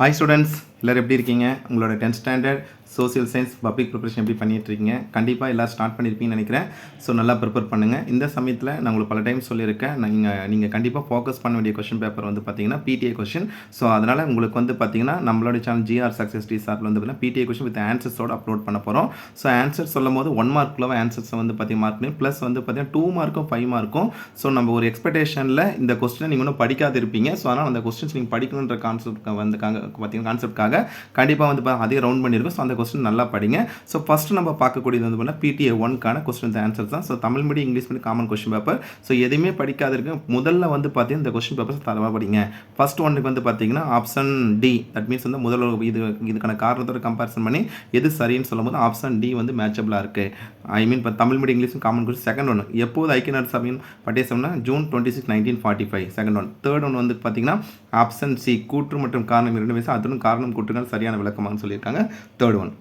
Hi students எல்லோரும் எப்படி இருக்கீங்க? உங்களோட tenth standard social science public preparation எப்படி பண்ணிட்டு இருக்கீங்க கண்டிப்பாக எல்லாம் ஸ்டார்ட் பண்ணியிருப்பீங்கன்னு நினைக்கிறேன். ஸோ நல்லா ப்ரிப்பேர் பண்ணுங்கள் இந்த சமயத்தில் நான் உங்களுக்கு பல டைம் சொல்லியிருக்கேன். நீங்கள் நீங்கள் கண்டிப்பாக ஃபோக்கஸ் பண்ண வேண்டிய கொஷின் பேப்பர் வந்து பார்த்தீங்கன்னா பிடிஏ கொஷின் ஸோ அதனால் உங்களுக்கு வந்து பார்த்தீங்கன்னா நம்மளோட சேனல் ஜிஆர் சக்ஸஸ் டி சார்பில் வந்து பார்த்தீங்கன்னா பிடிஏ கொஷின் வித் ஆன்சர்ஸோட அப்லோட் பண்ண போகிறோம் ஸோ ஆன்சர் சொல்லும் போது ஒன் மார்க்குள்ள ஆன்சர்ஸை வந்து பார்த்தீங்கன்னா மார்க் பண்ணி ப்ளஸ் வந்து பார்த்தீங்கன்னா டூ மார்க்கும் ஃபைவ் மார்க்கும் ஸோ நம்ம ஒரு எக்ஸ்பெக்டேஷனில் இந்த கொஸ்டினை நீங்கள் இன்னும் படிக்காது இருப்பீங்க ஸோ அதனால் அந்த கொஸ்டின்ஸ் நீங்கள் படிக்கணுன்ற கான்செப்ட் வந்து பார்த்தீங்கன்னா கான்செப்ட்காக கண்டிப்பாக வந்து அதிக ரவுண்ட் பண்ணியிருக்கோம் ஸோ அந்த கொஸ்டின் நல்லா படிங்க. ஸோ ஃபஸ்ட்டு நம்ம பார்க்கக்கூடியது வந்து பார்த்தீங்கன்னா பிடிஏ ஒன்க்கான கொஸ்டின் ஆன்சர் தான். So Tamil medium English medium common question paper so எதுவுமே படிக்காத இருக்கு முதல்ல வந்து பார்த்தீங்கன்னா இந்த கொஸ்டின் பேப்பர்ஸ் தரவாக படிங்க. ஃபர்ஸ்ட் ஒன்றுக்கு வந்து பார்த்தீங்கன்னா ஆப்ஷன் டி தட் மீன்ஸ் வந்து முதல் இது இதுக்கான காரணத்தோட கம்பேரிசன் பண்ணி எது சரின்னு சொல்லும்போது ஆப்ஷன் டி வந்து மேட்சபிளாக இருக்குது ஐ மீன் இப்போ Tamil medium English common question second ஒன்று எப்போது ஐக்கிய நாடு சபையின் பட்டேசம்னா June twenty six nineteen forty five second one third one வந்து பார்த்தீங்கன்னா ஆப்ஷன் சி கூற்று மற்றும் காரணம் இரண்டு வயசு அதனும் காரணம் கூற்றுகள் சரியான விளக்கமான்னு சொல்லியிருக்காங்க. Third one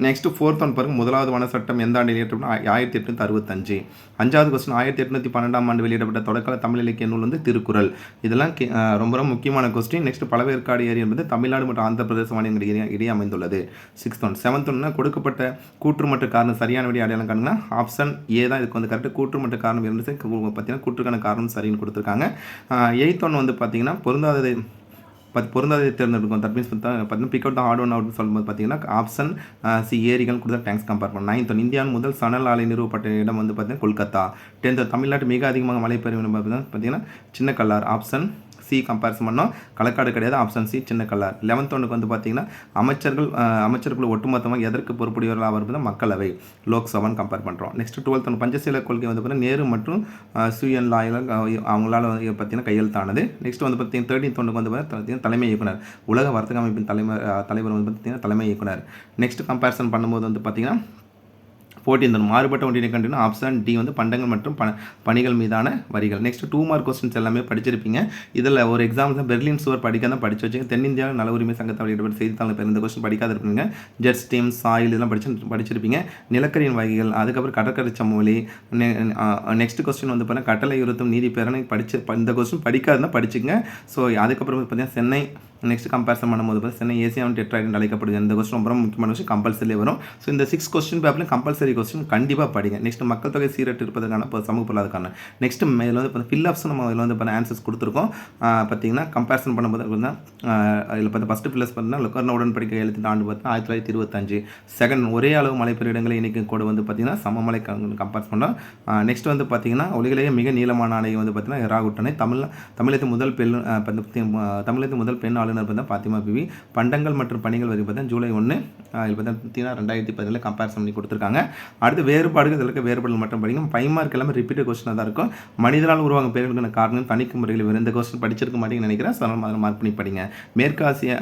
next fourth one பாருங்கள் முதலாவது வன சட்டம் எந்த ஆண்டு வெளியிட்டோம்னா ஆயிரத்தி எட்நூத்தி அறுபத்தஞ்சு. அஞ்சாவது கொஸ்டின் ஆயிரத்தி எட்நூற்றி பன்னெண்டாம் ஆண்டு வெளியிடப்பட்ட தொடக்க தமிழ் இலக்கிய நூல் வந்து திருக்குறள். இதெல்லாம் கே- ரொம்ப ரொம்ப முக்கியமான கொஸ்டின் நெக்ஸ்ட் பழவேற்காடு ஏரி என்பது தமிழ்நாடு மற்றும் ஆந்திர பிரதேச மாநிலங்கள் இடையே இடையே அமைந்துள்ளது சிக்ஸ்த் ஒன் செவன்த் ஒன்னா கொடுக்கப்பட்ட கூற்று மற்றும் காரணம் சரியான விட அடையாளம் காணுங்கன்னா ஆப்ஷன் ஏ தான். இதுக்கு வந்து கரெக்ட் கூற்று மற்றும் காரணம் இருந்து பார்த்தீங்கன்னா கூற்றுக்கான காரணம் சரின்னு கொடுத்துருக்காங்க. எயித் ஒன் வந்து பார்த்தீங்கன்னா பொருந்தாதது பத் பொருந்தாததை தேர்ந்தெடுக்கும். தட் மீன்ஸ் பார்த்தீங்கன்னா பிக் அவுட் ஹார்ட் ஒன் அவுட்னு சொல்லும்போது பார்த்தீங்கன்னா ஆப்ஷன் சி ஏரிகள் கூட டேங்க்ஸ் கம்பேர் பண்ணும். நைன்த் ஒன் இந்தியாவின் முதல் சணல் ஆலை நிறுவப்பட்ட இடம் வந்து பார்த்தீங்கன்னா கொல்கத்தா. டென்த் தமிழ்நாட்டு மிக அதிகமாக மழை பெறும் பார்த்தீங்கன்னா சின்ன கல்லார். ஆப்ஷன் சி கம்பேரிசன் பண்ணோம். களக்காடு கிடையாது ஆப்ஷன் சி சின்ன கல்லார் லெவன்த் ஒன்றுக்கு வந்து பார்த்தீங்கன்னா அமைச்சர்கள் அமைச்சர்கள் ஒட்டுமொத்தமாக எதற்கு பொறுப்புடையவர்கள் அவர் வந்து மக்களவை லோக்சபான்னு கம்பேர் பண்ணுறோம் நெக்ஸ்ட் டுவெல்த் ஒன்று பஞ்சசீல கொள்கை வந்து பார்த்தீங்கன்னா நேரு மற்றும் சுயன் லாயில் அவங்களால வந்து பார்த்தீங்கன்னா கையெழுத்தானது நெக்ஸ்ட் வந்து பார்த்தீங்கன்னா தேர்ட்டின் ஒன்றுக்கு வந்து பார்த்தீங்கன்னா தலைமை இயக்குனர். உலக வர்த்தக அமைப்பின் தலைமை தலைவர் வந்து பார்த்தீங்கன்னா தலைமை இயக்குனர். நெக்ஸ்ட் கம்பேரிசன் பண்ணும்போது வந்து பார்த்தீங்கன்னா போட்டி ஃபோர்டீன் மாறுபட்ட ஒன்றினை கண்டினா ஆப்ஷன் டி வந்து பண்டங்கள் மற்றும் பண பணிகள் மீதான வரிகள். நெக்ஸ்ட் டூ மார்க் கொஸ்டின்ஸ் எல்லாமே படிச்சிருப்பீங்க. இதில் ஒரு எக்ஸாம் தான் பெர்லின் சுவர் படிக்க தான் படிச்சு வச்சுங்க. தென்னிந்தியாவில் நல உரிமை சங்கத்தை வெளியிடப்பட்ட செய்தித்தாள் பேர் இந்த கொஸ்டின் படிக்காத இருப்பீங்க. ஜெட் ஸ்டீம் சாயில் இதெல்லாம் படிச்சு படிச்சிருப்பீங்க. நிலக்கரியின் வகைகள் அதுக்கப்புறம் கடற்கரை சமவெளி நெக்ஸ்ட் கொஸ்டின் வந்து பார்த்தீங்கன்னா கட்டளை உறுத்தும் நீதி பேரனை படிச்சு இந்த கொஸ்டின் படிக்காதுன்னா படிச்சுங்க ஸோ அதுக்கப்புறம் பார்த்தீங்கன்னா சென்னை நெக்ஸ்ட் கம்பேரிசன் பண்ணும்போது பார்த்தா சென்னை ஏசியாவின் டெட்ராய்டு அழைக்கப்படுது. இந்த கொஸ்டின் ரொம்ப முக்கியமான விஷயம். கம்பல்சரி வரும். ஸோ இந்த சிக்ஸ் கொஸ்டின் பேப்பில் கம்பல்சரி கொஸ்டின் கண்டிப்பாக படிங்க. நெக்ஸ்ட் மக்கள் தொகை சீரட்டு இருப்பதற்கான இப்போ சமூக பொருளாதாரக்கான நெக்ஸ்ட் இதில் வந்து ஃபில்லப்ஸ் நம்ம இதில் வந்து இப்போ ஆன்சர்ஸ் கொடுத்துருக்கோம். பார்த்தீங்கன்னா கம்பேரிசன் பண்ணும்போது பார்த்தீங்கன்னா இதில் பார்த்து ஃபஸ்ட்டு பில்லஸ் பார்த்தீங்கன்னா லொக்கர்ன உடன்படிக்கை எழுத்து ஆண்டு பார்த்தா ஆயிரத்தி தொள்ளாயிரத்தி இருபத்தஞ்சு செகண்ட் ஒரே அளவு மழை பெய்யும் இடங்களை இணைக்கும் கோடு வந்து பார்த்தீங்கன்னா சமமலை கம்பேர் பண்ணோம் நெக்ஸ்ட் வந்து பார்த்தீங்கன்னா உலகிலேயே மிக நீளமான அணை வந்து பார்த்தீங்கன்னா எராகுட் தமிழ் தமிழகத்தின் முதல் பெண் ஆஹ் தமிழகத்தின் முதல் பெண் ஆளுநர் பார்த்தா பாத்திமா பிவி. பண்டங்கள் மற்றும் பணிகள் வரைக்கும் பார்த்தா ஜூலை ஒன்று இதில் பார்த்தீங்கன்னா ரெண்டாயிரத்தி பதினேழு கம்பேரிசன் பண்ணி கொடுத்துருக்காங்க. அடுத்து வேறுபாடுகள் இதில் இருக்க வேறுபாடுகள் மட்டும் படிங்க. ஃபைவ் மார்க் எல்லாமே ரிப்பீட்டட் கொஸ்டினாக தான் இருக்கும். மனிதனால் உருவாகும் பேர்களுக்கான காரணம் தணிக்கை முறைகள் வேறு இந்த கொஸ்டின் படிச்சிருக்க மாட்டேங்கன்னு நினைக்கிறேன். ஸோ அதில் மார்க் பண்ணி படிங்க. மேற்காசிய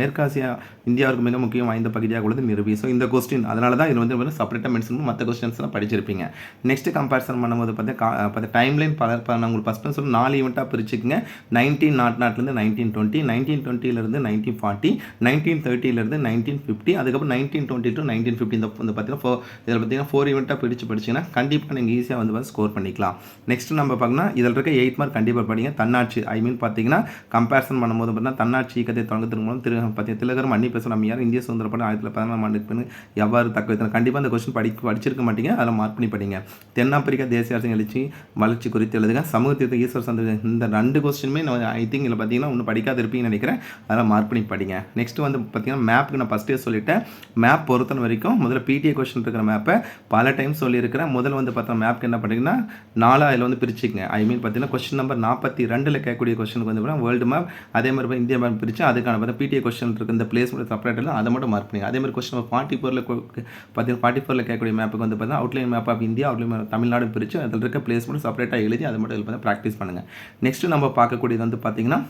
மேற்காசியா இந்தியாவுக்கு மிக முக்கியம் வாய்ந்த பகுதியாக உள்ளது நிறுவி ஸோ இந்த கொஸ்டின் அதனால தான் இது வந்து செப்பரேட்டாக மென்ஷன் பண்ணி மற்ற கொஸ்டின்ஸ்லாம் படிச்சிருப்பீங்க. நெக்ஸ்ட் கம்பேரிசன் பண்ணும்போது பார்த்தா டைம் லைன் பல பல நான் உங்களுக்கு ஃபஸ்ட்டு சொல்லி நாலு ஈவெண்ட்டாக பிரிச்சுக்கோங்க. நைன்டீன் நாட் நாட்லேருந்து நைன்டீன் டுவெண்ட்டி நைன்டீன் டுவெண்ட்டிலேருந்து நைன்டீன் ஃபார்ட்டி நைன்டீன் தேர்ட்டிலேருந்து நைன்டீன் ஃபிஃப்டி அதுக்கப்புறம் nineteen twenty to nineteen fifty இந்த பார்த்தீங்கன்னா ஃபோ இதில் பார்த்தீங்கன்னா ஃபோர் ஈவெண்ட்டாக பிடிச்சு படிச்சிங்கன்னா கண்டிப்பாக நீங்கள் ஈஸியாக வந்து வந்து ஸ்கோர் பண்ணிக்கலாம். நெக்ஸ்ட் நம்ம பார்த்தீங்கன்னா இதில் இருக்க எயிட் மார்க் கண்டிப்பாக படிங்க. தன்னாட்சி ஐ மீன் பார்த்தீங்கன்னா கம்பேரிசன் பண்ணும்போது பார்த்தீங்கன்னா தன்னாட்சி இயக்கத்தை தொடங்கத்திற்கு மூலம் திரு பார்த்தீங்கன்னா திலகர் மன்னி பேசுகிற அம்மையார் இந்திய சுதந்திர படம் ஆயிரத்தி பதினாலாம் ஆண்டு எவ்வாறு தக்க வைத்தனர்? கண்டிப்பாக அந்த கொஸ்டின் படி படிச்சிருக்க மாட்டீங்க. அதில் மார்க் பண்ணி படிங்க. தென்னாப்பிரிக்கா தேசிய அரசின் எழுச்சி வளர்ச்சி குறித்து எழுதுங்க சமூகத்திற்கு ஈஸ்வர் சந்த இந்த ரெண்டு கொஸ்டினுமே நான் ஐ திங்க் இதில் பார்த்தீங்கன்னா ஒன்றும் படிக்காத இருப்பீங்கன்னு நினைக்கிறேன். அதெல்லாம் மார்க் பண்ணி படிங்க. நெக்ஸ்ட் வந்து பார்த்தீங்கன்னா மேப்புக்கு நான் ஃபஸ்ட்டே சொல்லிட்டேன். மேப் பொறுத்தன வரைக்கும் முதல்ல பிடிஏ கொஸ்டின் இருக்கிற மேப் மேப்பை பல டைம் சொல்லியிருக்கிறேன். முதல்ல வந்து பார்த்தா மேப்க்கு என்ன பண்ணுறீங்கன்னா நாலா அதில் வந்து பிரிச்சுக்கங்க. ஐ மீன் பார்த்தீங்கன்னா கொஸ்டின் நம்பர் நாற்பத்தி ரெண்டில் கேட்கக்கூடிய கொஸ்டினுக்கு வந்து வேர்ல்டு மேப் அதே மாதிரி இந்தியா மேப் பிரித்து அதுக்கான பார்த்தா பிடிஏ கொஸ்டின் இருக்கு. இந்த பிளேஸ் மட்டும் செப்பரேட்டில் அதை மட்டும் மார்க் பண்ணுங்க அதே மாதிரி கொஸ்டின் நம்பர் ஃபார்ட்டி ஃபோரில் பார்த்தீங்கன்னா ஃபார்ட்டி ஃபோரில் கேட்கக்கூடிய மேப்புக்கு வந்து பார்த்தீங்கன்னா outline map of India outline Tamil Nadu பிரித்து அதில் இருக்க பிளேஸ் மட்டும் செப்பரேட்டாக எழுதி அதை மட்டும் பார்த்தா ப்ராக்டிஸ் பண்ணுங்கள் நெக்ஸ்ட்டு நம்ம பார்க்கக்கூடியது வந்து பார்த்தீங்கன்னா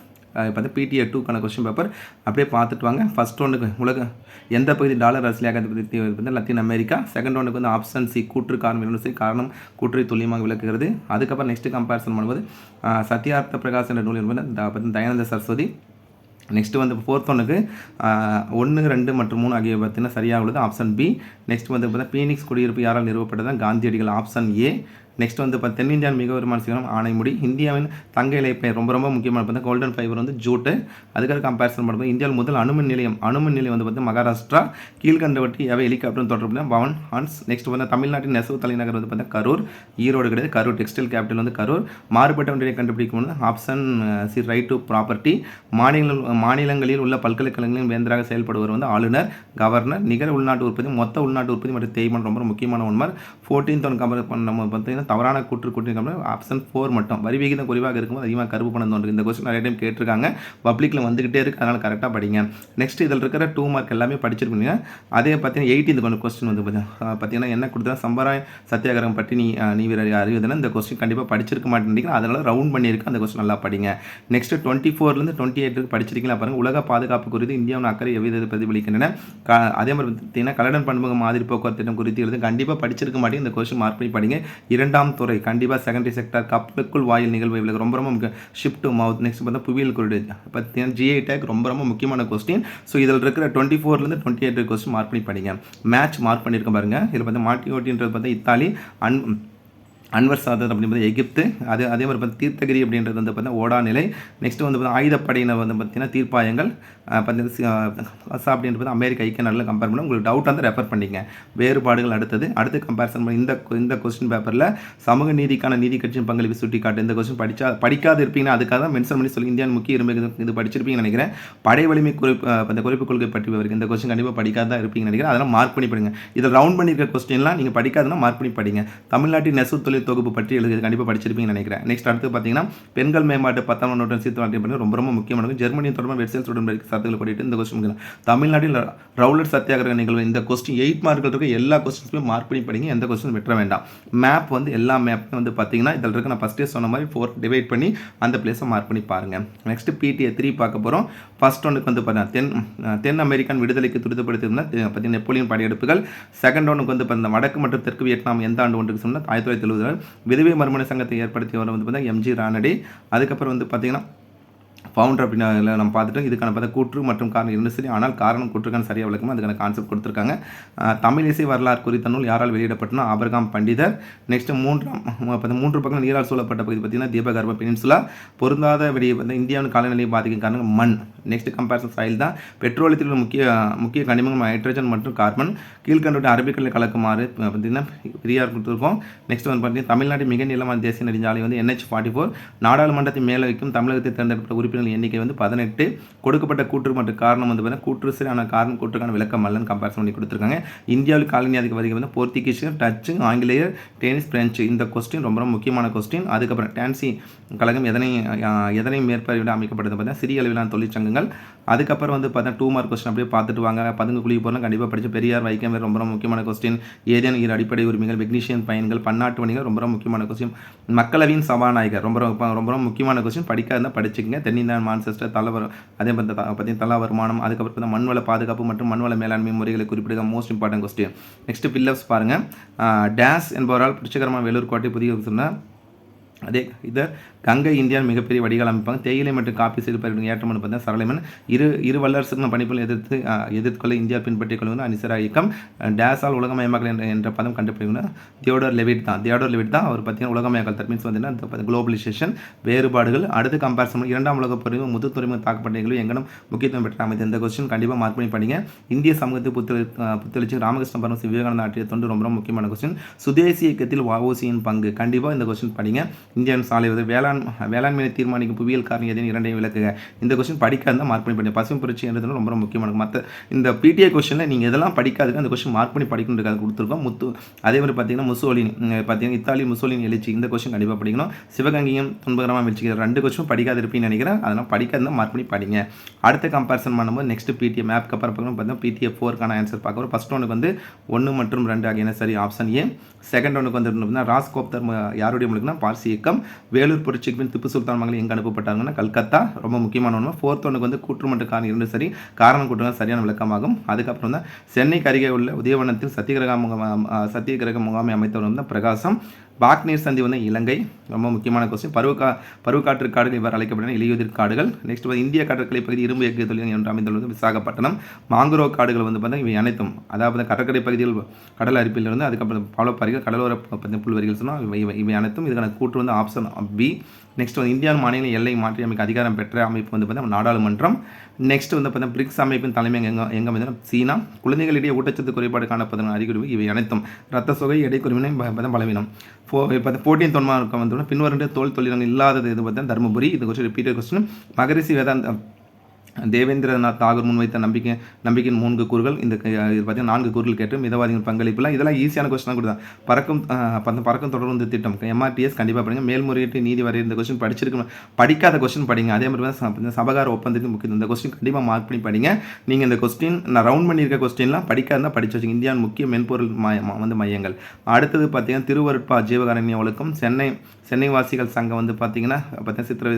இப்போ பிடிஏ டூக்கான கொஸ்டின் பேப்பர் அப்படியே பார்த்துட்டு வாங்க. ஃபர்ஸ்ட் ஒன்றுக்கு உலக எந்த பகுதி டாலர் அரசியலாக வந்து லத்தீன் அமெரிக்கா செகண்ட் ஒன்றுக்கு வந்து ஆப்ஷன் சி கூற்று காரணம் இரண்டு சி காரணம் கூற்றை துல்லியமாக விளக்குகிறது. அதுக்கப்புறம் நெக்ஸ்ட் கம்பேரிசன் பண்ணும்போது சத்யார்த்த பிரகாஷ் என்ற நூல் என்பது தயானந்த சரஸ்வதி. நெக்ஸ்ட் வந்து ஃபோர்த் ஒன்றுக்கு ஒன்று ரெண்டு மற்றும் மூணு ஆகியவை பார்த்தீங்கன்னா சரியாக உள்ளது. ஆப்ஷன் பி நெக்ஸ்ட் வந்து பார்த்தீங்கன்னா பீனிக்ஸ் குடியிருப்பு யாரால் நிறுவப்பட்டது காந்தியடிகள். ஆப்ஷன் ஏ நெக்ஸ்ட் வந்து இப்போ தென்னிந்தியாவின் மிக வருமான சிகரம் ஆனைமுடி. இந்தியாவின் தங்க இலைப்பை ரொம்ப ரொம்ப முக்கியமான பார்த்தா கோல்டன் ஃபைபர் வந்து ஜூட்டு அதுக்காக கம்பேரிசன் பண்ணும்போது இந்தியாவில் முதல் அணுமின் நிலையம் அணுமின் நிலையம் வந்து பார்த்தா மகாராஷ்டிரா. கீழ்கண்டவட்டி எவை ஹெலிகாப்டர் தொடர்பு பவன் ஹான்ஸ். நெக்ஸ்ட் வந்து தமிழ்நாட்டின் நெசவு தலைநகர் வந்து பார்த்தா கரூர். ஈரோடு கிடையாது கரூர். டெக்ஸ்டைல் கேபிட்டல் வந்து கரூர். மாறுபட்ட ஒன்றியை கண்டுபிடிக்கும் போது option C right to property மாநில மாநிலங்களில் உள்ள பல்கலைக்கழகங்களின் வேந்தராக செயல்படுவர் வந்து ஆளுநர் கவர்னர் நிகர உள்நாட்டு உற்பத்தி மொத்த உள்நாட்டு உற்பத்தி மற்றும் தேய்மான் ரொம்ப முக்கியமான ஒன்று ஃபோர்டீன்த் ஒன் கம்பர் நம்ம பார்த்தீங்கன்னா தவறான கூற்று கூட்டி ஆப்ஷன் ஃபோர் மட்டும். வரி விகிதம் குறைவாக இருக்கும்போது அதிகமாக கருப்பு பணம் தோன்றும் இந்த கொஸ்டின் நிறைய டைம் கேட்டிருக்காங்க. பப்ளிக்கில் வந்துகிட்டே இருக்கு. அதனால் கரெக்டாக படிங்க. நெக்ஸ்ட் இதில் இருக்கிற டூ மார்க் எல்லாமே படிச்சிருக்கீங்க அதே பார்த்தீங்கன்னா எயிட்டீன் இந்த கொஸ்டின் வந்து பார்த்தீங்கன்னா பார்த்தீங்கன்னா என்ன கொடுத்தா சம்பராய சத்தியாகிரகம் பற்றி நீ நீ வீரர் அறிவுதுன்னா இந்த கொஸ்டின் கண்டிப்பாக படிச்சிருக்க மாட்டேன் அதனால் ரவுண்ட் பண்ணியிருக்கு. அந்த கொஸ்டின் நல்லா படிங்க. நெக்ஸ்ட் டுவெண்ட்டி ஃபோர்லேருந்து டுவெண்ட்டி எயிட்டுக்கு படிச்சிருக்கீங்களா பாருங்க. உலக பாதுகாப்பு குறித்து இந்தியாவின் அக்கறை எவ்வித பிரதிபலிக்கின்றன? க- அதே மாதிரி பார்த்தீங்கன்னா கலடன் பண்புக மாதிரி போக்குவரத்து திட்டம் குறித்து எழுது கண்டிப்பாக படிச்சிருக்க மாட்டேங்க. இந்த கொஸ்டின் மார்க் பண்ணி படிங்க. இரண்டாம் துறை கண்டிப்பாக செகண்டரி செக்டர் கப்பலுக்குள் வாயில் நிகழ்வு இவ்வளவு ரொம்ப ரொம்ப முக்கியம். ஷிப் டு மவுத் நெக்ஸ்ட் பார்த்தா புவியியல் குறியீடு. பார்த்தீங்கன்னா ஜிஐ டேக் ரொம்ப ரொம்ப முக்கியமான கொஸ்டின் ஸோ இதில் இருக்கிற டுவெண்ட்டி ஃபோர்லேருந்து டுவெண்ட்டி எயிட் கொஸ்டின் மார்க் பண்ணி படிங்க. மேட்ச் மார்க் பண்ணியிருக்க பாருங்க. இதில் பார்த்தா மாட்டி ஓட்டின்றது பார்த்தா இத்தாலி அன் அன்வர் சாதத் அப்படின்றது எகிப்து அது அதே மாதிரி பார்த்து தீர்த்தகிரி அப்படின்றது வந்து பார்த்தீங்கன்னா ஓடாநிலை நெக்ஸ்ட்டு நெக்ஸ்ட் வந்து பார்த்தீங்கன்னா ஆயுதப்படையினர் வந்து பார்த்தீங்கன்னா தீர்ப்பாயங்கள். பார்த்தீங்கன்னா அப்படின்றது அமெரிக்க ஐக்கிய நாட்டில் கம்பேர் பண்ணி உங்களுக்கு டவுட் வந்து ரெஃபர் பண்ணிங்க வேறுபாடுகள் அடுத்தது. அடுத்து கம்பேரிசன் பண்ணி இந்த இந்த கொஸ்டின் பேப்பரில் சமூக நீதிக்கான நீதி கட்சியின் பங்களிப்பு சுட்டி காட்டு இந்த கொஸ்டின் படிச்சா படிக்காது இருப்பீங்கன்னா அதுக்காக தான் மென்ஷன் பண்ணி சொல்லி இந்தியாவின் முக்கிய இரும்பு இது- படிச்சிருப்பீங்கன்னு நினைக்கிறேன். படை வலிமை குறிப்பு அந்த குறிப்பு கொள்கை பற்றி விவரிக்கும் இந்த கொஸ்டின் கண்டிப்பாக படிக்காத தான் இருப்பீங்கன்னு நினைக்கிறேன். அதெல்லாம் மார்க் பண்ணி படிங்க. இதில் ரவுண்ட் பண்ணியிருக்க கொஸ்டின்லாம் நீங்கள் படிக்காதுன்னா மார்க் பண்ணி படிங்க. தமிழ்நாட்டின் நெசவு தொழில் தொகுப்பு பற்றி எழுதி கண்டிப்பாக படிச்சிருப்பீங்கன்னு நினைக்கிறேன். நெக்ஸ்ட் அடுத்து பார்த்தீங்கன்னா பெண்கள் மேம்பாட்டு பத்தாம் நூற்றாண்டு சீர்த்து வாழ்க்கை ரொம்ப ரொம்ப முக்கியமானது ஜெர்மனி தொடர்பாக வெட்சல் உடன்படிக்கை சரத்துகள் படிட்டு இந்த கொஸ்டின் தமிழ்நாட்டில் ரவுலர் சத்தியாகிரக நிகழ்வு இந்த கொஸ்டின் எயிட் மார்க்கில் இருக்க எல்லா கொஸ்டின்ஸுமே மார்க் பண்ணி படிங்க எந்த கொஸ்டின் வெட்ட வேண்டாம். மேப் வந்து எல்லா மேப்பும் வந்து பார்த்தீங்கன்னா இதில் இருக்க நான் ஃபஸ்ட்டே சொன்ன மாதிரி ஃபோர் டிவைட் பண்ணி அந்த பிளேஸை மார்க் பண்ணி பாருங்கள் நெக்ஸ்ட் பிடிஏ த்ரீ பார்க்க போகிறோம் ஃபர்ஸ்ட் ஒன்றுக்கு வந்து பார்த்தீங்கன்னா தென் தென் அமெரிக்கன் விடுதலைக்கு துரிதப்படுத்தியிருந்தா பார்த்தீங்கன்னா நெப்போலியன் படையெடுப்புகள். செகண்ட் ஒன்றுக்கு வந்து பார்த்தீங்கன்னா வடக்கு மற்றும் தெற்கு வியட்நாம் எந்த ஆண்டு ஒன்றுக்கு சொன்னால் ஆயிரத்தி தொள்ளாயிரத்தி எழுபது விதவை மறுமண சங்கத்தை ஏற்படுத்தியவர் வந்து பார்த்தீங்கன்னா எம்ஜி ரானடே அதுக்கப்புறம் வந்து பார்த்தீங்கன்னா ஃபவுண்டர் அப்படின்னு நம்ம பார்த்துட்டோம். இதுக்கான பார்த்தா கூற்று மற்றும் காரணம் இரண்டு சரி. ஆனால் காரணம் கூற்றுக்கான சரியாக விளக்கமாக அதுக்கான கான்செப்ட் கொடுத்துருக்காங்க. தமிழ் இசை வரலாறு குறித்த நூல் யாரால் வெளியிடப்பட்டனா ஆபர்காம் பண்டிதர். நெக்ஸ்ட் மூன்றாம் பார்த்தா மூன்று பக்கம் நீரால் சூழப்பட்ட பகுதி பார்த்தீங்கன்னா தீபகர்ப பெனின்சுலா. பொருந்தாத வெளியே வந்து இந்தியாவின் காலநிலையை பாதிக்கும் காரணம் மண். நெக்ஸ்ட் கம்பேரிசன் சாயில் தான். பெட்ரோலியத்தில் உள்ள முக்கிய முக்கிய கனிமம் ஹைட்ரஜன் மற்றும் கார்பன் கீழ்கண்டோட அரபிக்கல்லை கலக்குமாறு பார்த்தீங்கன்னா ஃப்ரீயாக கொடுத்துருக்கோம். நெக்ஸ்ட் வந்து பார்த்தீங்கன்னா தமிழ்நாடு மிக நீளமான தேசிய நெடுஞ்சாலை வந்து என்ஹெச் ஃபார்ட்டி ஃபோர் நாடாளுமன்றத்தின் மேலே வைக்கும் தமிழகத்தை தேர்ந்தெடுக்கப்பட்ட உறுப்பினர்கள் எண்ணிக்கை வந்து பதினெட்டு. கொடுக்கப்பட்ட கூற்று மற்றும் காரணம் வந்து பார்த்தீங்கன்னா கூற்று சரியான காரணம் கூற்றுக்கான விளக்கம் அல்லன்னு கம்பேரிசன் பண்ணி கொடுத்துருக்காங்க. இந்தியாவில் காலனி அதிக வருகை வந்து போர்த்துகீசியர் டச்சு ஆங்கிலேயர் டென்னிஸ் பிரெஞ்சு இந்த கொஸ்டின் ரொம்ப ரொம்ப முக்கியமான கொஸ்டின் அதுக்கப்புறம் டான்சி கழகம் எதனை எதனை மேற்பார்வையிட அமைக்கப்பட்டது? பார்த்தீங்கன்னா சிறிய அளவிலான தொழிற்சங்கங்கள் அதுக்கப்புறம் வந்து பார்த்தா டூ மார்க் கொஸ்டின் அப்படியே பார்த்துட்டு வாங்க. பதுங்கு குழி போகிறோம் கண்டிப்பாக படிச்சு பெரியார் வைக்கம் வேறு ரொம்ப ரொம்ப முக்கியமான கொஸ்டின் ஏரியன் இரு அடிப்படை உரிமைகள் மெக்னீஷியன் பயன்கள் பன்னாட்டு வணிகள் ரொம்ப ரொம்ப முக்கியமான கொஸ்டின் மக்களவையின் சபாநாயகர் ரொம்ப ரொம்ப ரொம்ப ரொம்ப முக்கியமான கொஸ்டின் படிக்காத படிச்சுக்கங்க. தென்னிந்தியா மான்செஸ்டர் தலைவர் அதே மாதிரி பார்த்தீங்கன்னா தலா வருமானம் அதுக்கப்புறம் பார்த்தா மண்வள பாதுகாப்பு மற்றும் மண்வள மேலாண்மை முறைகளை குறிப்பிடுங்க. Most important question next fill ups பாருங்கள் டேஸ் என்பவரால் புரட்சிகரமான வேலூர் கோட்டை புதிய சொன்னால் அதே இதை கங்கை இந்தியாவின் மிகப்பெரிய வடிகால் அமைப்பாங்க. தேயிலை மற்றும் காப்பி சிறுபயிர்கள் ஏற்றமனு பார்த்தா சரளைமன். இரு இரு வல்லரசுக்கும் பணிப்புகள் எதிர்த்து எதிர்கொள்ள இந்தியா பின்பற்றிக் கொள்வது அனிசரா இயக்கம். டேஸால் உலகமயமாக்கல் என்ற என்ற பதம் கண்டுபிடிக்கணும் தியோடர் லெவிட் தான். தியோடர் லெவிட் தான் அவர் பார்த்தீங்கன்னா உலகமயமாக்கல் தட் மீன்ஸ் பார்த்தீங்கன்னா குளோபலைசேஷன் வேறுபாடுகள் அடுத்து கம்பேரிசன் இரண்டாம் உலக பொருளும் முது துறைமுக தாக்கப்பட்டங்களும் எங்கனும் முக்கியத்துவம் பெற்ற அமைதி. இந்த கொஸ்டின் கண்டிப்பாக மார்க் பண்ணி படிங்க. இந்திய சமூகத்தை புத்தளி புத்தளிச்சு ராமகிருஷ்ண பரமசி விவேகானந்தா ஆற்றிய தொண்டு ரொம்ப ரொம்ப முக்கியமான கொஸ்டின் சுதேசி இயக்கத்தில் வஓசியின் பங்கு. கண்டிப்பாக இந்த கொஸ்டின் படிங்க. இந்தியன் சாலை வந்து வேளாண் வேளாண்மையை தீர்மானிக்கும் புவியியல் காரணம் எதையும் இரண்டையும் விளக்குக. இந்த கொஸ்டின் படிக்காத மார்க் பண்ணி படிங்க. பசுமை புரட்சி என்றது ரொம்ப ரொம்ப முக்கியமான மற்ற இந்த பிடிஏ கொஸ்டினில் நீங்கள் இதெல்லாம் படிக்காதுக்கு அந்த கொஸ்டின் மார்க் பண்ணி படிக்கணுன்றது கொடுத்துருக்கோம். முத்து அதே மாதிரி பார்த்தீங்கன்னா முசோலின் பார்த்தீங்கன்னா இத்தாலி முசோலின் எழுச்சி இந்த கொஸ்டின் கண்டிப்பாக படிக்கணும். சிவகங்கையும் துன்பகரமாக எழுச்சி ரெண்டு கொஸ்டின் படிக்காது இருப்பீங்கன்னு நினைக்கிறேன். அதெல்லாம் படிக்காத மார்க் பண்ணி படிங்க. அடுத்த கம்பேரிசன் பண்ணும்போது நெக்ஸ்ட் பிடிஏ மேப் கப்பர் பார்க்கணும் பார்த்தீங்கன்னா பிடிஏ ஃபோருக்கான ஆன்சர் பார்க்குறோம் ஃபர்ஸ்ட் ஒனுக்கு வந்து ஒன்று மற்றும் ரெண்டு ஆகியன சரி ஆப்ஷன் ஏ செகண்ட் ஒனுக்கு வந்து பார்த்தீங்கன்னா ராஸ்கோப்தர் யாருடைய முழுக்குனா பார்சி இயக்கம் வேலூர் புரட்சிக்கு திப்பு சுல்தான் மகள் எங்கே அனுப்பப்பட்டாங்கன்னா கல்கத்தா. ரொம்ப முக்கியமான ஒன்று ஃபோர்த் ஒனுக்கு வந்து கூற்று மற்றும் காரணம் இருந்து சரி. காரணம் கூற்றுகள் சரியான விளக்கமாகும். அதுக்கப்புறம் தான் சென்னைக்கு அருகே உள்ள உதயவனத்தில் சத்தியகிரக முகாம் சத்தியகிரக முகாமை அமைத்தவர் வந்து பிரகாசம். பாக்நீர் சந்தி வந்து இலங்கை ரொம்ப முக்கியமான கொஸ்டின் பருவக்கா பருவக்காற்று காடுகள் இவ்வாறு அழைக்கப்பட்டன இலையுதிர் காடுகள். நெக்ஸ்ட் வந்து இந்திய கடற்கரை பகுதி இரும்பு எஃகு தொழில் என்று அமைந்துள்ளது விசாகப்பட்டினம். மாங்குரோ காடுகள் வந்து பார்த்தா இவை அனைத்தும். அதாவது கடற்கரை பகுதியில் கடல் அரிப்பிலிருந்து அதுக்கப்புறம் பவளப்பாறைகள் கடலோர ப- புல்வெளிகள் சொன்னால் இவை இவை- இவை அனைத்தும். இதுக்கான கூற்று வந்து ஆப்ஷன் பி நெக்ஸ்ட் வந்து இந்தியா மாநில எல்லை மாற்றி அமைக்க அதிகாரம் பெற்ற அமைப்பு வந்து பார்த்தீங்கன்னா நாடாளுமன்றம். நெக்ஸ்ட் வந்து பார்த்தீங்கன்னா பிரிக்ஸ் அமைப்பின் தலைமை எங்க எங்க வந்து சீனா. குழந்தைகளிடையே ஊட்டச்சத்து குறைபாடு காணப்படுவதன் அறிகுறிவு இவை அனைத்தும். ரத்த சுகை எடை குறைவினை பலவீனம். ஃபோ இப்போ ஃபோர்டீன் தொன்மார்க்கம் வந்து பின்வருடைய தோல் தொழிலங்கள் இல்லாதது இது பார்த்தீங்கன்னா தருமபுரி. இது கொஸ்டின் ரிப்பீட்டட் கொஸ்டின் மகரிஷி வேதாந்த தேவேந்திரநாத் தாகூர் முன்வைத்த நம்பிக்கை நம்பிக்கையின் மூன்று கூறுகள் இந்த இது பார்த்தீங்கன்னா நான்கு கூறுகள் கேட்டு மிதவாதிகள் பங்களிப்புலாம் இதெல்லாம் ஈஸியான கொஸ்டின் கூட தான் பறக்கும் அந்த பறக்கும் தொடர்ந்து திட்டம். எம்ஆர்டிஎஸ் கண்டிப்பாக படிங்க. மேல்முறையீட்டு நீதி வரை இந்த கொஸ்டின் படிச்சிருக்கணும். படிக்காத கொஸ்டின் படிங்க. அதே மாதிரி தான் சபகார ஒப்பந்தத்துக்கு முக்கியம் இந்த கொஸ்டின் கண்டிப்பாக மார்க் பண்ணி படிங்க. நீங்கள் இந்த கொஸ்டின் நான் ரவுண்ட் பண்ணியிருக்க கொஸ்டின்லாம் படிக்காதான் படிச்சு வச்சுங்க இந்தியாவின் முக்கிய மென்பொருள் மைய ம- வந்து மையங்கள். அடுத்தது பார்த்தீங்கன்னா திருவருட்பா ஜீவகாரண்ய ஒழுக்கம் சென்னை சென்னை வாசிகள் சங்கம் வந்து பார்த்தீங்கன்னா பார்த்தீங்கன்னா சித்திர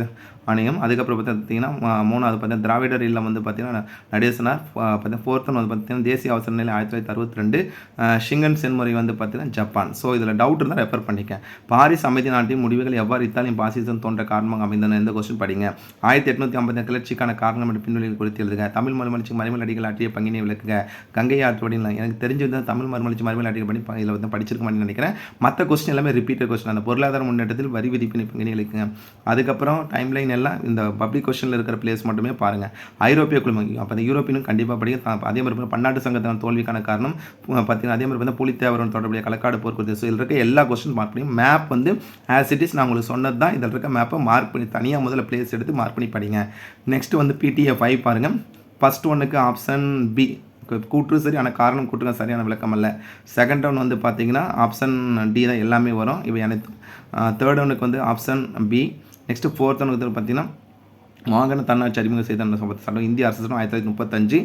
ஆணையம். அதுக்கப்புறம் பார்த்தீங்கன்னா மூணாவது பார்த்தீங்கன்னா திராவிடர் இல்லம் வந்து பார்த்தீங்கன்னா நடேசனார் பார்த்தீங்கன்னா ஃபோர்த்து வந்து பார்த்தீங்கன்னா தேசிய அவசர நிலை ஆயிரத்தி தொள்ளாயிரத்தி அறுபத்தி ரெண்டு ஷிங்கன் சென்முறை வந்து பார்த்தீங்கன்னா ஜப்பான். ஸோ இதில் டவுட் இருந்தால் ரெஃபர் பண்ணிக்கேன் பாரிஸ் அமைதி நாட்டின் முடிவுகள் எவ்வாறு இத்தாலியும் பாசிசம் தோன்ற காரணமாக அமைந்தன இந்த கொஸ்டின் படிங்க. ஆயிரத்தி எட்நூற்றி ஐம்பத்தி கிளர்ச்சிக்கான காரணம் என்று பின்வெளிகள் குறித்து எழுதுக. தமிழ் மறுமலர்ச்சி மறுமல் அடிகள் ஆற்றிய பங்கினை விளக்குக. கங்கை ஆற்றுவடியில் எனக்கு தெரிஞ்சது தமிழ் மறுமலர்ச்சி மறுமல் அடிகள் பண்ணி இதில் வந்து படிச்சிருக்க மாட்டேன்னு நினைக்கிறேன். மற்ற கொஸ்டின் எல்லாமே ரிப்பீட்டட் கொஸ்டின் அந்த பொருளாதார முன்னேற்றத்தில் வரி விதிப்பினை பங்கினை விளக்குங்க அதுக்கப்புறம் டைம் லைன் எல்லாம் இந்த பப்ளிக் கொஷனில் இருக்கிற பிளேஸ் மட்டுமே பாருங்கள் ஐரோப்பிய குழுமம் அப்போ அந்த யூரோப்பியனும் கண்டிப்பாக படிக்க அதே மாதிரி பன்னாட்டு சங்கத்தின் தோல்விக்கான காரணம் பார்த்தீங்கன்னா அதே மாதிரி வந்து புலித்தேவரன் தொடர்புடைய கலக்காடு போர் குறித்து இதில் இருக்க எல்லா கொஸ்டின் மார்க் பண்ணி மேப் வந்து ஆஸ் இட் இஸ் நான் உங்களுக்கு சொன்னது தான் இதில் இருக்க மேப்பை மார்க் பண்ணி தனியாக முதல்ல பிளேஸ் எடுத்து மார்க் பண்ணி படிங்க. நெக்ஸ்ட் வந்து பிடிஎஃப் ஃபைவ் பாருங்கள் ஃபர்ஸ்ட் ஒன்றுக்கு ஆப்ஷன் பி கூற்று சரி ஆனால் காரணம் கூட்டுங்க சரியான விளக்கம் அல்ல. செகண்ட் ரவுண்ட் வந்து பார்த்தீங்கன்னா ஆப்ஷன் டி தான் எல்லாமே வரும். இவை அனைத்தும் தேர்ட் ஒனுக்கு வந்து ஆப்ஷன் பி நெக்ஸ்ட்டு ஃபோர்த் ஒனுக்கு வந்து பார்த்தீங்கன்னா மாகாண தன்னாட்சி அறிமுகம் செய்த சட்டம் இந்திய அரசு சட்டம் ஆயிரத்தி தொள்ளாயிரத்தி முப்பத்தஞ்சு.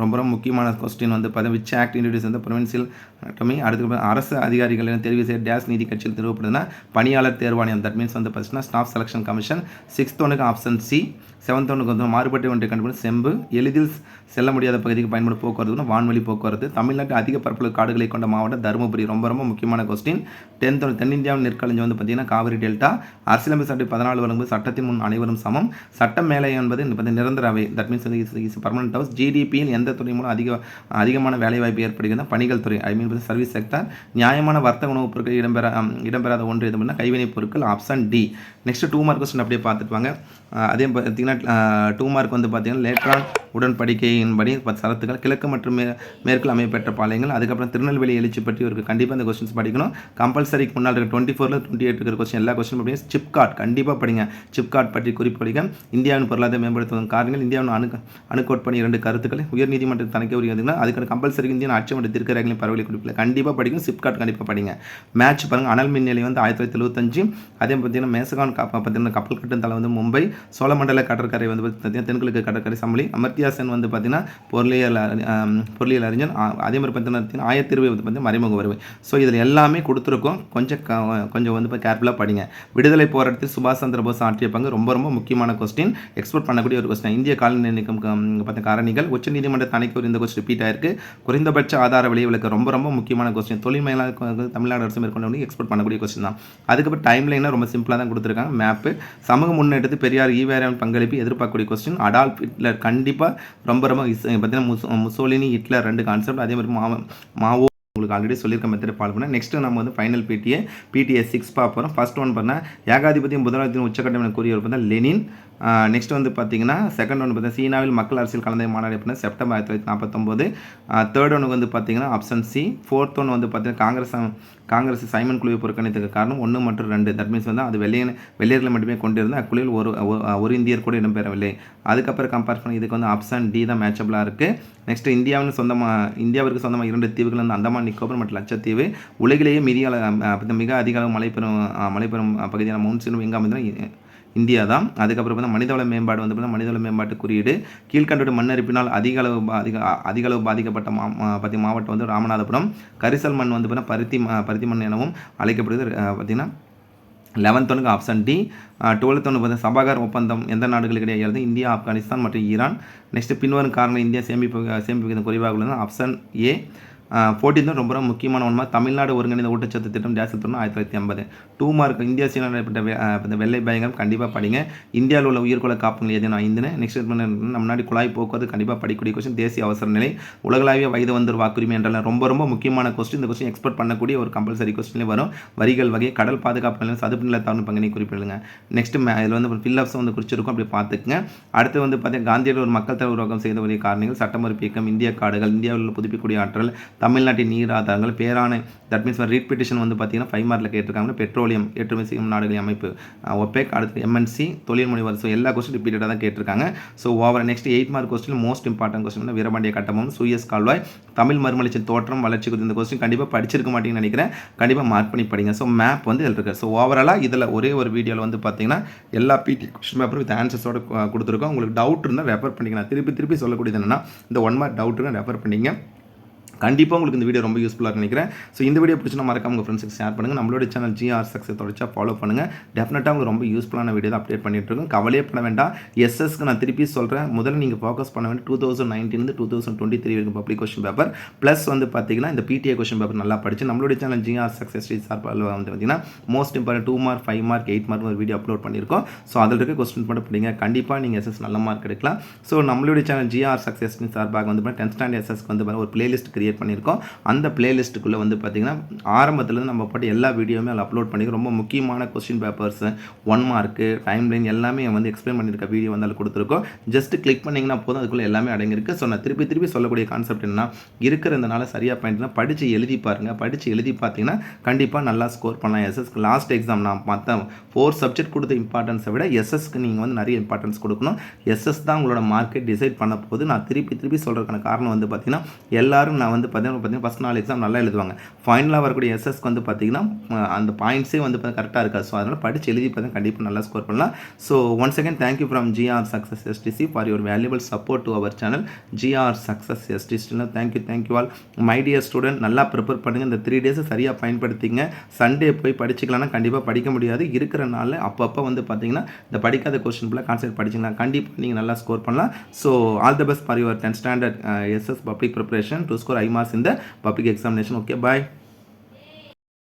ரொம்ப ரொம்ப முக்கியமான கொஸ்டின் வந்து பார்த்தீங்கன்னா விச் ஆக்ட் இன்ட்ரடியூஸ் வந்து ப்ரொவின்சியல் அட்டமி அடுத்து அரசு அதிகாரிகள் தெரிவு செய்ய டேஸ் நீதி கட்சியில் திருவப்படுதுன்னா பணியாளர் தேர்வாணையம். தட் மீன்ஸ் வந்து பார்த்தீங்கன்னா ஸ்டாஃப் செலெக்ஷன் கமிஷன் சிக்ஸ்த் ஒனுக்கு ஆப்ஷன் சி செவன்த் வந்து மாறுபட்ட ஒன்றை கண்டுபிடிச்சு செம்பு எளிதில் செல்ல முடியாத பகுதிக்கு பயன்படும் போக்குவரத்து வான்வழி போக்குவரத்து. தமிழ்நாட்டு அதிக பரப்பளவு காடுகளை கொண்ட மாவட்டம் தருமபுரி. ரொம்ப ரொம்ப முக்கியமான கொஸ்டின் டென்த் தென்னிந்தியாவின் நெற்களஞ்சி வந்து பார்த்தீங்கன்னா காவிரி டெல்டா. அரசியலமைப்பு சட்டம் பதினாலு வரும்போது சட்டத்தின் முன் அனைவரும் சமம். சட்டம் மேலே என்பது வந்து நிரந்தர அவை. That means is permanent house ஜிடிபியில் எந்த துறை மூலம் அதிக அதிகமான வேலைவாய்ப்பு ஏற்படுகிறது? பணிகள் துறை. ஐ மீன் சர்வீஸ் செக்டர் நியாயமான வர்த்தக உணவுப் பொருட்கள் இடம்பெற இடம்பெறாத ஒன்று எது கைவினைப் பொருட்கள் option D next two mark question அப்படியே பார்த்துட்டு வாங்க. அதே பார்த்தீங்கன்னா டூ மார்க் வந்து பார்த்தீங்கன்னா லேட்ரான் உடன்படிக்கையின்படி சரத்துக்கள் சரத்துகள் கிழக்கு மற்றும் மே மேற்கில் அமையப்பெற்ற பாளையங்கள். அதுக்கப்புறம் திருநெல்வேலி எழுச்சி பற்றி ஒரு கண்டிப்பாக இந்த கொஸ்டின்ஸ் படிக்கணும். கம்பல்சரிக்கு முன்னால் இருக்க டுவெண்ட்டி ஃபோரில் டுவெண்ட்டி எயிட் இருக்கிற கொஸ்டின் எல்லா கொஸ்டின் படிங்க சிப்கார்ட் கண்டிப்பாக படிங்க. சிப்காட் பற்றி குறிப்பு இந்தியாவின் பொருளாதார மேம்படுத்துவதன் காரணங்கள் இந்தியாவின் அணு அணுக்கோட்பணி இரண்டு கருத்துக்கள் உயர்நீதிமன்ற தனக்கே உரியதுன்னா அதுக்கான கம்பல்சரி இந்தியன் ஆட்சி மற்றும் திருக்கரங்களின் பரவலை குறிப்பில் கண்டிப்பாக படிக்கும் சிப் கண்டிப்பாக படிங்க. மேட்ச் பாருங்கள் அனல் மின் நிலையம் வந்து ஆயிரத்தி தொள்ளாயிரத்தி எழுபத்தஞ்சு அதே பார்த்தீங்கன்னா மேசகான் பார்த்தீங்கன்னா கப்பல் கட்டும் தலை வந்து மும்பை. சோழமண்டல கடற்கரை வந்து பார்த்தீங்கன்னா தென்கிழக்கு கடற்கரை சமலி அமர்த்தி அத்தியாசன் வந்து பார்த்தீங்கன்னா பொருளியல் பொருளியல் அறிஞர் அதே மாதிரி பார்த்தீங்கன்னா ஆயிரத்தி வந்து பார்த்தீங்கன்னா மறைமுக வருவை ஸோ இதில் எல்லாமே கொடுத்துருக்கோம். கொஞ்சம் கொஞ்சம் வந்து இப்போ கேர்ஃபுல்லாக படிங்க. விடுதலை போராட்டத்தில் சுபாஷ் சந்திர போஸ் ஆற்றிய பங்கு ரொம்ப ரொம்ப முக்கியமான கொஸ்டின் எக்ஸ்போர்ட் பண்ணக்கூடிய ஒரு கொஸ்டின் இந்திய காலநிலை நீக்கம் பார்த்த காரணிகள். உச்சநீதிமன்ற தணிக்கை ஒரு இந்த கொஸ்டின் ரிப்பீட் ஆயிருக்கு. குறைந்தபட்ச ஆதார விலை விளக்க ரொம்ப ரொம்ப முக்கியமான கொஸ்டின் தொழில் மேலாக தமிழ்நாடு அரசு மேற்கொண்டு எக்ஸ்போர்ட் பண்ணக்கூடிய கொஸ்டின் தான். அதுக்கப்புறம் டைம் லைனாக ரொம்ப சிம்பிளாக தான் கொடுத்துருக்காங்க. மேப்பு சமூக முன்னேற்றத்து பெரியார் ஈவேராவின் பங்களிப்பு எதிர்பார்க்கக்கூடிய கொஸ்டின் அடால்ஃப் ஹிட்லர் கண்டிப்பாக ரொம்ப ரொம்ப பார்த்தீங்கன்னா முசோலினி ஹிட்லர் ரெண்டு கான்செப்ட் அதே மாதிரி மாவோ மாவோ உங்களுக்கு ஆல்ரெடி சொல்லியிருக்க மெத்தட் ஃபாலோ பண்ண நெக்ஸ்ட் நம்ம வந்து ஃபைனல் பிடிஏ பிடிஎஸ் சிக்ஸ் பார்ப்போம் ஃபர்ஸ்ட் ஒன் பண்ணால் ஏகாதிபத்தியம் முதலாளித்தின் உச்சக்கட்டம் என கூறியவர் பார்த்தா லெனின் நெக்ஸ்ட் வந்து பார்த்தீங்கன்னா செகண்ட் ஒன்று பார்த்தீங்கன்னா சீனாவில் மக்கள் அரசியல் கலந்த மாநாடு எப்படின்னா செப்டம்பர் ஆயிரத்தி தொள்ளாயிரத்தி நாற்பத்தொம்போது தேர்ட் ஒன்று வந்து பார்த்தீங்கன்னா ஆப்ஷன் சி ஃபோர்த் ஒன்று வந்து பார்த்தீங்கன்னா காங்கிரஸ் காங்கிரஸ் சைமன் குழுவை புறக்கணித்ததுக்கு காரணம் ஒன்று மற்றும் ரெண்டு. தட் மீன்ஸ் வந்து அது வெள்ளையன் வெள்ளையர்களை மட்டுமே கொண்டிருந்த அக்குழுவில் ஒரு ஒரு- ஒரு இந்தியர் கூட இடம்பெறவில்லை. அதுக்கப்புறம் கம்பேர் பண்ணி இதுக்கு வந்து ஆப்ஷன் டி தான் மேட்சபிளாக இருக்குது நெக்ஸ்ட் இந்தியாவின் சொந்தமாக இந்தியாவிற்கு சொந்தமாக இரண்டு தீவுகள் வந்து அந்தமான் நிக்கோபர் மற்றும் லட்சத்தீவு. உலகிலேயே மிக மிக அதிக அளவு மழை பெறும் மழை பெறும் பகுதியான மவுன்சின் எங்கே அமைந்தனா இந்தியா தான். அதுக்கப்புறம் பார்த்தா மனிதவள மேம்பாடு வந்து பார்த்தா மனிதவள மேம்பாட்டு குறியீடு. கீழ்கண்டோட மண்ணரிப்பினால் அதிக அளவு பாதிக்க அதிக அளவு பாதிக்கப்பட்ட மா பற்றி பத்தி மாவட்டம் வந்து ராமநாதபுரம். கரிசல் மண் வந்து பார்த்தீங்கன்னா பருத்தி பருத்தி மண் எனவும் அழைக்கப்படுது பார்த்திங்கன்னா பார்த்தீங்கன்னா லெவன்த் ஒன்று ஆப்ஷன் டி டுவெல்த் ஒன்று பார்த்தா சபாகர் ஒப்பந்தம் எந்த நாடுகளுக்கு இடையே இந்தியா ஆப்கானிஸ்தான் மற்றும் ஈரான். நெக்ஸ்ட் பின்வரும் காரணம் இந்தியா சேமிப்பு சேமிப்பு விகிதம் குறைவாக உள்ளது. ஆப்ஷன் ஏ ஃபோர்டீன் ரொம்ப ரொம்ப முக்கியமான ஒன்றுமா தமிழ்நாடு ஒருங்கிணைந்த ஊட்டச்சத்து திட்டம் ஜாஸ்தி திட்டம் ஆயிரத்தி தொள்ளாயிரத்தி ஐம்பது டூ மார்க் இந்தியா சீனா நடைபெற்ற இந்த வெள்ளை பயங்கரம் கண்டிப்பாக படிங்க. இந்தியாவில் உள்ள உயிர்குல காப்புகள் எது நான் ஐந்துன்னு நெக்ஸ்ட் நம்ம முன்னாடி குழாய் போக்குவரத்து கண்டிப்பாக படிக்கக்கூடிய கொஸ்டின் தேசிய அவசர நிலை. உலகளாவிய வயது வந்தோர் வாக்குரிமை என்றால் ரொம்ப ரொம்ப முக்கியமான கொஸ்டின் இந்த கொஸ்டின் எக்ஸ்பெக்ட் பண்ணக்கூடிய ஒரு கம்பல்சரி கொஸ்டின்லேயே வரும். வரிகள் வகை கடல் பாதுகாப்பு நிலையம் சதுப்பு நில தாழ்வு பங்கினை குறிப்பிடுங்க. நெக்ஸ்ட் இதில் வந்து ஃபில்லப்ஸ் வந்து குறிச்சிருக்கும் அப்படி பார்த்துக்குங்க. அடுத்து வந்து பார்த்தீங்கன்னா காந்தியடிகள் ஒரு மக்கள் தலைவர் உருவாக்கம் செய்த ஒரு காரணிகள் சட்டமறுப்பு இயக்கம் இந்திய காடுகள் இந்தியாவில் உள்ள புதுப்பிக்கூடிய ஆற்றல் தமிழ்நாட்டின் நீர் ஆதாரங்கள் பேரானை தட் மீன்ஸ் ரீட் பெட்டிஷன் வந்து பார்த்தீங்கன்னா ஃபைவ் மார்க்கில் கேட்டிருக்காங்க. பெட்ரோலியம் ஏற்றுமதி செய்யும் நாடுகளின் அமைப்பு ஒப்பேக் அடுத்து எம்என்சி தொழில் முனைவர் ஸோ எல்லா கொஸ்டின் ரிப்பீட்டடாக தான் கேட்டிருக்காங்க. So over next eight mark question most important question Veerapandiya கட்டமும் சுயஸ் கால்வாய் தமிழ் மறுமலர்ச்சி தோற்றம் வளர்ச்சி குறித்த இந்த கொஸ்டின் கண்டிப்பாக படிச்சிருக்க மாட்டீங்கன்னு நினைக்கிறேன். கண்டிப்பாக மார்க் பண்ணி படிங்க. ஸோ மேப் வந்து இதில் இருக்குது ஸோ ஓவராலாக இதில் ஒரே ஒரு வீடியோவில் வந்து பார்த்தீங்கன்னா எல்லா பிடி கொஸ்டின் பேப்பரும் வித் ஆன்சர்ஸோட கொடுத்துருக்கோம். உங்களுக்கு டவுட் இருந்தால் ரெஃபர் பண்ணிக்கலாம். திருப்பி திருப்பி சொல்லக்கூடியது என்னன்னா இந்த ஒன் மார்க் டவுட்டுன்னு ரெஃபர் பண்ணிங்க. கண்டிப்பாக உங்களுக்கு இந்த வீடியோ ரொம்ப யூஸ்ஃபுல்லாக நினைக்கிறேன். ஸோ இந்த வீடியோ பிடிச்சினா மறக்காம உங்கள் ஃப்ரெண்ட்ஸுக்கு ஷேர் பண்ணுங்கள் நம்மளோட சேனல் ஜிஆர் சக்ஸஸ் தொடச்சா ஃபாலோ பண்ணுங்கள் டெஃபினட்டாக உங்களுக்கு ரொம்ப யூஸ்ஃபுல்லான வீடியோ தான் அப்டேட் பண்ணிட்டு இருக்கோம். கவலையே பண்ண வேண்டாம். எஸ்எஸ்க்கு நான் திருப்பி சொல்கிறேன் முதல்ல நீங்கள் ஃபோக்கஸ் பண்ண வேண்டிய two thousand nineteen two thousand twenty three வரைக்கும் பப்ளிக் கொஸ்டின் பேப்பர் ப்ளஸ் வந்து பார்த்தீங்கன்னா இந்த பிடிஏ கொஸ்டின் பேப்பர் நல்லா படிச்சு நம்மளுடைய சேனல் ஜிஆர் சக்ஸஸ் ஸ்ரீ சார்பால் வந்து பார்த்தீங்கன்னா most important two mark five mark eight mark ஒரு வீடியோ அப்லோட் பண்ணியிருக்கோம். ஸோ அதில் இருக்க கொஸ்டின் மட்டும் பிடிங்க. கண்டிப்பாக நீங்கள் எஸ்எஸ் நல்ல மார்க் எடுக்கலாம். ஸோ நம்மளுடைய சேனல் ஜிஆர் சக்ஸஸ் சார்பாக வந்து டென்த் ஸ்டாண்டர்ட் எஸ்எஸ்க்கு வந்து ஒரு பிளேலிஸ்ட் கிரியேட் பண்ணியிருக்கோம். அந்த பிளேலிஸ்ட்டுக்குள்ளே வந்து பார்த்தீங்கன்னா ஆரம்பத்துலேருந்து நம்ம பாட்டு எல்லா வீடியோவுமே அதில் அப்லோட் பண்ணிக்க ரொம்ப முக்கியமான question papers one mark time line எல்லாமே வந்து எக்ஸ்பிளைன் பண்ணியிருக்க வீடியோ வந்து அதில் கொடுத்துருக்கோம். ஜஸ்ட் கிளிக் பண்ணிங்கன்னா போதும் அதுக்குள்ளே எல்லாமே அடங்கியிருக்கு. ஸோ நான் திருப்பி திருப்பி சொல்லக்கூடிய கான்செப்ட் என்னன்னா இருக்கிறதுனால சரியாக பாயிண்ட்னா படித்து எழுதி பாருங்கள் படித்து எழுதி பார்த்தீங்கன்னா கண்டிப்பாக நல்லா ஸ்கோர் பண்ணலாம். எஸ்எஸ்க்கு லாஸ்ட் எக்ஸாம் நான் மற்ற ஃபோர் சப்ஜெக்ட் கொடுத்த இம்பார்ட்டன்ஸை விட எஸ்எஸ்க்கு நீங்கள் வந்து நிறைய இம்பார்ட்டன்ஸ் கொடுக்கணும். எஸ்எஸ் தான் உங்களோட மார்க்கெட் டிசைட் பண்ண போது நான் திருப்பி திருப்பி சொல்கிறதுக்கான காரணம் வந்து பார்த்தீங்கன்னா எல்லாரும் நான் வந்து பார்த்தீங்கன்னா பார்த்தீங்கன்னா ஃபஸ்ட் நாலு எக்ஸாம் நல்லா எழுதுவாங்க. ஃபைனலாக வரக்கூடிய எஸ்எஸ்க்கு வந்து பார்த்தீங்கன்னா அந்த பாயிண்ட்ஸே வந்து கரெக்டாக இருக்காது. ஸோ அதனால் படித்து எழுதி பார்த்தா கண்டிப்பாக நல்லா ஸ்கோர் பண்ணலாம். So once again thank you from GR success STC for your valuable support to our channel GR success எஸ்டிசியில் thank you thank you all my dear student நல்லா ப்ரிப்பேர் பண்ணுங்கள் இந்த த்ரீ டேஸை சரியாக பயன்படுத்திங்க. சண்டே போய் படிச்சுக்கலாம்னா கண்டிப்பாக படிக்க முடியாது. இருக்கிற நாளில் அப்பப்போ வந்து பார்த்தீங்கன்னா இந்த படிக்காத கொஸ்டின் ஃபுல்லாக கான்செப்ட் படிச்சிங்கன்னா கண்டிப்பாக நீங்கள் நல்லா ஸ்கோர் பண்ணலாம். So all the best for your tenth standard SS public preparation to score high marks இந்த பப்ளிக் எக்ஸாமினேஷன் ஓகே பாய்